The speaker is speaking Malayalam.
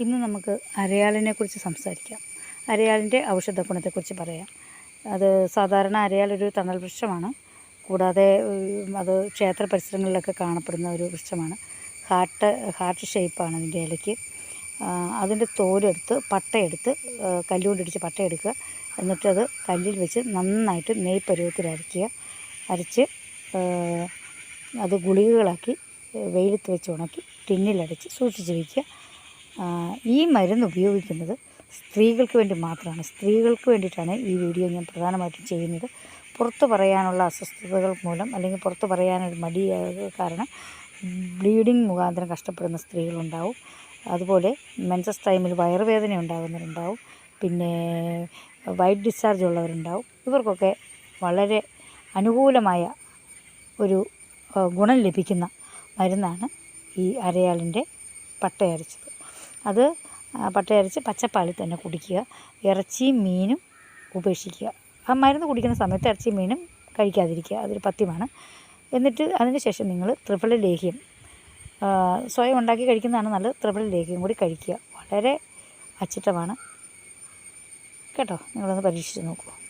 ഇന്ന് നമുക്ക് അരയാലിനെ കുറിച്ച് സംസാരിക്കാം. അരയാലിന്റെ ഔഷധ ഗുണത്തെക്കുറിച്ച് പറയാം. അത് സാധാരണ അരയാൽ ഒരു തണൽ വൃക്ഷമാണ്. കൂടാതെ അത് ക്ഷേത്ര പരിസരങ്ങളിലൊക്കെ കാണപ്പെടുന്ന ഒരു വൃക്ഷമാണ്. ഹാർട്ട് ഹാർട്ട് ഷേപ്പാണ് അതിന്റെ ഇലയ്ക്ക്. അതിന്റെ തോലെടുത്ത് പട്ടയെടുത്ത് കല്ലുകൊണ്ടിടിച്ച് പട്ടയെടുക്കുക. എന്നിട്ടത് കല്ലിൽ വെച്ച് നന്നായിട്ട് നെയ് പരുവത്തിൽ അരയ്ക്കുക. അരച്ച് അത് ഗുളികകളാക്കി വെയിലത്ത് വെച്ച് ഉണക്കി ടിന്നിലടച്ച് സൂക്ഷിച്ച് വയ്ക്കുക ഈ മരുന്ന് ഉപയോഗിക്കുന്നത് സ്ത്രീകൾക്ക് വേണ്ടി മാത്രമാണ്. സ്ത്രീകൾക്ക് വേണ്ടിയിട്ടാണ് ഈ വീഡിയോ ഞാൻ പ്രധാനമായിട്ടും ചെയ്യുന്നത്. പുറത്ത് പറയാനുള്ള അസ്വസ്ഥതകൾ മൂലം അല്ലെങ്കിൽ പുറത്ത് പറയാനൊരു മടി കാരണം ബ്ലീഡിങ് മുഖാന്തരം കഷ്ടപ്പെടുന്ന സ്ത്രീകളുണ്ടാവും. അതുപോലെ മെൻസസ് ടൈമിൽ വയറുവേദന ഉണ്ടാകുന്നവരുണ്ടാവും. പിന്നെ വൈറ്റ് ഡിസ്ചാർജ് ഉള്ളവരുണ്ടാവും. ഇവർക്കൊക്കെ വളരെ അനുകൂലമായ ഒരു ഗുണം ലഭിക്കുന്ന മരുന്നാണ് ഈ അരയാളിന്റെ പട്ടയരച്ചത്. അത് പട്ടയരച്ച് പച്ചപ്പാലിൽ തന്നെ കുടിക്കുക. ഇറച്ചിയും മീനും ഉപേക്ഷിക്കുക. ആ മരുന്ന് കുടിക്കുന്ന സമയത്ത് ഇറച്ചിയും മീനും കഴിക്കാതിരിക്കുക. അതൊരു പഥ്യമാണ്. എന്നിട്ട് അതിന് ശേഷം നിങ്ങൾ ത്രിഫല ലേഹ്യം സ്വയം ഉണ്ടാക്കി കഴിക്കുന്നതാണ് നല്ലത്. ത്രിഫല ലേഹ്യം കൂടി കഴിക്കുക. വളരെ അച്ചിട്ടമാണ്. കേട്ടോ? നിങ്ങളൊന്ന് പരീക്ഷിച്ച് നോക്കൂ.